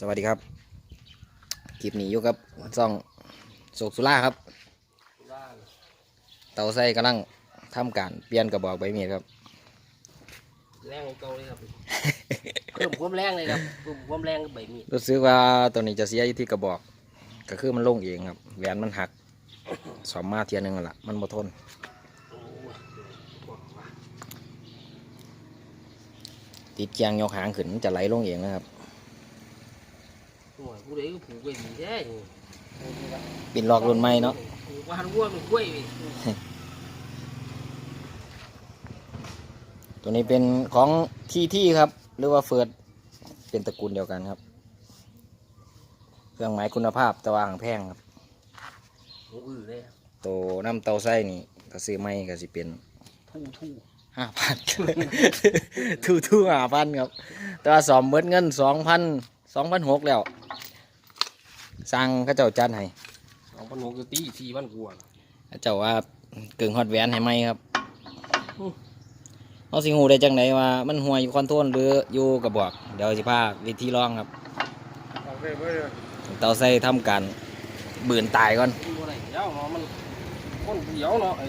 สวัสดีครับ คลิปนี้อยู่กับซ่องโศกสุราครับ เตาไส้กำลังทำการเปลี่ยนกระบอกใบมีดครับ แรงเก่าเลยครับเพิ่มความแรงเลยครับเพิ่มความแรงกับใบมีดรู้สึกว่าตัวนี้จะเสียอยู่ที่กระบอก ก็คือมันลงเองครับแหวนมันหักสอมมาเทียหนึงนั่นละมันบ่ทนโอ้ยบอกว่าติดเกียงยกหางขึ้นมันจะไหลลงเองนะครับโอ้ย ผู้ใดก็ผูกไว้ดีแท้นี่ปิดลอกรุ่นใหม่เนาะผูกว่าหันวัวมันกล้วยไปตัวนี้เป็นของที่ที่ครับ หรือว่าเฟิร์สเป็นตระกูลเดียวกันครับ เครื่องหมายคุณภาพแต่ว่าหางแพงครับหมูอื้อเลยครับตัวน้ำเตาไส้นี่ก็ซื้อไม่ก็สิเป็นทู่ทู่ห้าพันทูทูห้าพันครับ แต่ว่าสอมเบิดเงินสองพันสองพันหกแล้ว สั่งเขาเจ้าจัดให้สองพันหกจะตีสี่พันกว่าเขาเจ้าว่าเกึ่งฮอดแหวนให้ไหมครับเอาสิหูได้จังไหนว่ามันหัวอยู่คอนโทรลหรืออยู่กระบอก เดี๋ยวสิพาวิธีลองครับเตาไส้ทำการบืนตายก่อนดูอะไรเดี๋ยวเนาะมันคนเดียวเนาะไอ้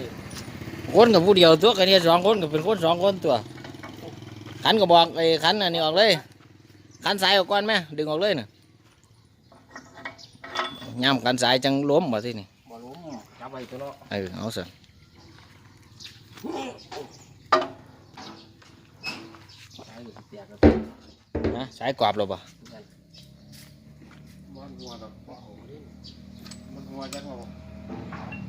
คนกับผู้เดียวตัวกันเนี่ยสองคนกับเป็นคนสองคนตัวขันก็บอกไอ้ขันอันนี้ออกเลยขันสายออกก่อนไหมดึงออกเลยน่ะ ย่ำขันสายจังล้มมาที่นี่บอลล้มจับไว้ตัวเนาะเออเอาสิตายอยู่เปียกครับนะสายกรอบหรอปะบอลหัวดอกบ่เอาดิมันหัวจังบ่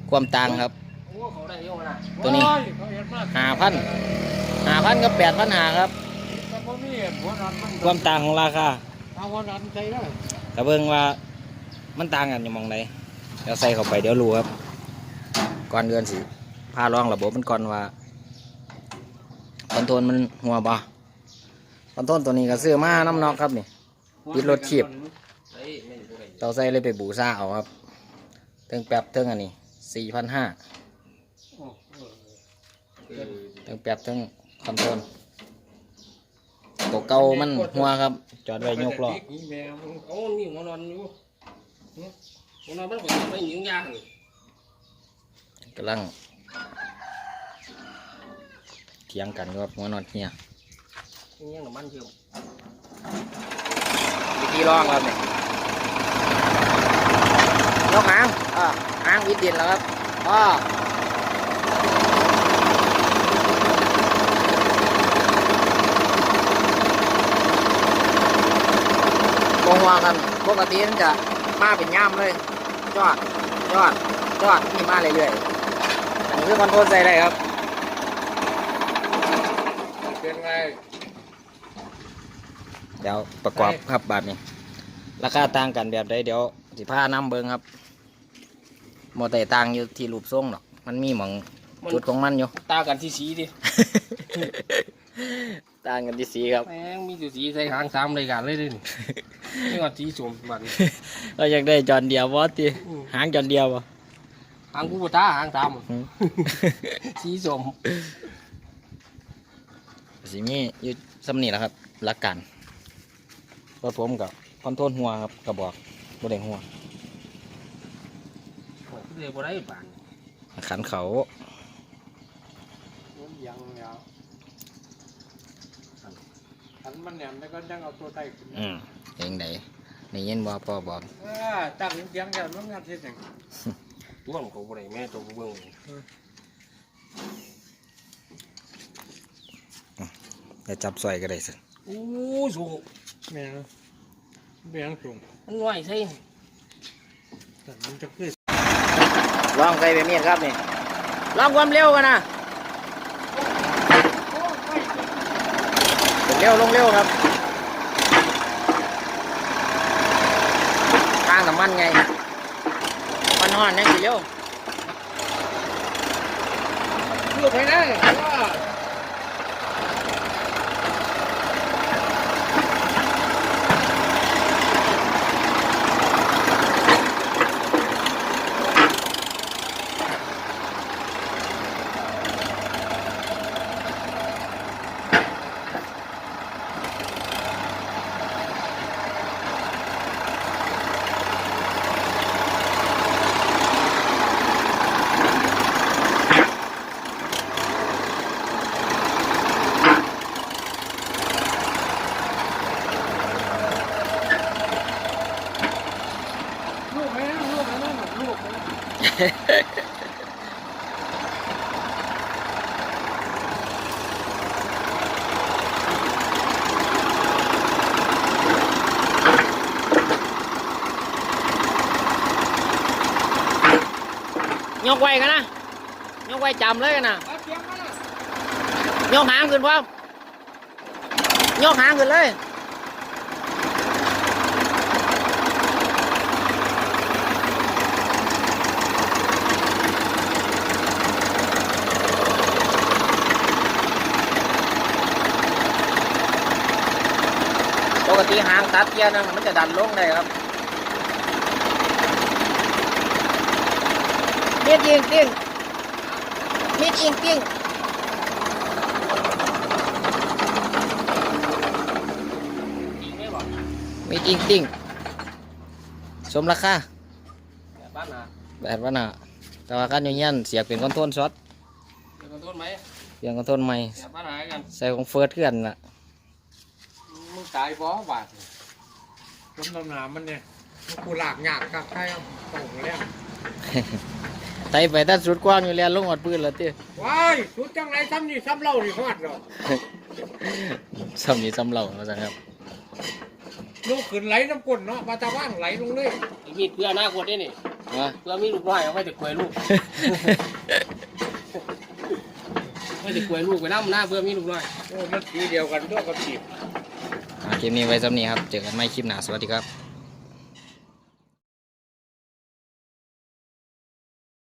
ความต่างครับโอ้เขาได้ยังไงนะตัวนี้เขาเห็นมากห้าพันห้าพันกับแปดพันหาครับแต่บ่มีหัวนันมันความต่างของราคาเอาหัวนันใส่ได้แต่เบิ่งว่า มันต่างกันอยู่มองใดเดี๋ยวใส่เข้าไปเดี๋ยวรู้ครับ ก่อนเดือนสิพาลองระบบมันก่อนว่าคอนโทรลมันหัวบ่คอนโทรลตัวนี้ก็ซื้อมาน้ำนอกครับนี่ยึดรถขีบเฮ้ยไม่ได้บ่ได้เตาใส่เลยไปบูซ่าเอาครับเทิงแป๊บเทิงอันนี้สี่พันห้าเออเทิงแป๊บเทิงคอนโทรลตัวเก่ามันหัวครับ จอดไว้ยกล้อ เอานี่หัวนอนอยู่หัวนอนมันก็ไม่หยิงยางนี่กำลังเถียงกันครับหัวนอนเฮียนี่ยังน้ำมันเชื่อมวิธีลองครับเนี่ยยกหางอ่าหางวิดดินแล้วครับอ่าบงวางกันปกติมันจะ มาเป็นย่ามเลยจอดจอดจอดนี่มาเรื่อยๆอันนี้คือคอนโทรลใส่ได้ครับเป็นไงเดี๋ยวประกอบครับแบบนี้ ราคาต่างกันแบบใดเดี๋ยวสิผ้าน้ำเบิงครับโมแต่ต่างอยู่ที่รูปทรงหรอก มันมีหมองจุดของมันอยู่ตากันที่สีดิ ต่างกันที่สีครับ แม่งมีอยู่สีใส่หางสามรายการเลยดินี่นี่ว่าสีสวมบัน เราอยากได้จอนเดียววะตีอืม หางจอนเดียววะหางกูบ่ตาหางสามหืม สีสมสีนี้อยู่สำนีแหละครับหลักการรถผมกับคอนโทรลหัวครับกระบอกบดงหัวโอ้ยบ่ได้ปานขันเขายังยาว ขันมันแหนมแล้วก็ยังเอาตัวไตขึ้นอืมเองไหนในยินว่าพ่อบอกอ่าตั้งเสียงกันมันงานที่หนึ่งตัวมันก็บ่ได้แม่ตัวบ่เบิ่งจะจับสอยก็ได้สิโอ้ยสูงแม่งแม่งสูงมันน้อยใช่แต่มันจะขึ้นลองใส่แบบนี้ครับนี่ลองความเร็วกันนะลง เร็วลงเร็วครับทางน้ำมันไงมันห่อนยังสิเร็วลูกไปได้ว่ายกไว้กันนะยกไว้จำเลยกันนะเอาเสียง มาละยกหางขึ้นพร้อมยกหางขึ้นเลย ปก ติหางตัดเกียร์หนึงมันจะดันลงได้ครับเมีดยิงติ้งมีดยิงติ้งจริงไหมบอกมีดยิงติ้งสมราคาแบบบ้านนาแบบว่าน่ะแต่ว่าการยืนยันเสียกเป็นคอนโทรลช็อตเดี๋ยวกันต้นไหมเสียงคอนโทรลใหม่แบบบ้านนากันใส่ของเฟิร์สเพื่อนล่ะ มึงตายบ่บาดต้นตำนามันเนี่ยกูหลากหยากกับใครเอาโต่งแล้วไต่ไปตัดสุดกว้างอยู่แล้วลงหอดปืนแล้วเติว้ายสุดจังไรซ้ำนี่ซ้ำเล่านี่ฮอดหรอกสำนี้ำเหล่ามาสังครับลูกขึ้นไหลน้ำก้นเนาะมาตาว่างไหลลงเลยมีเพื่อหน้าคนนี่นี่ว่าเพื่อมีลูกน้อยเอาไว้จะกลวยลูกไว้จะกลวยลูกไปน้ำหน้าเพื่อมีลูกน้อยโอ้มันสีเดียวกันด้วยกับจีบอ่า คลิปนี้ไว้สำนี้ครับ เจอกันใหม่คลิปหน้า สวัสดีครับ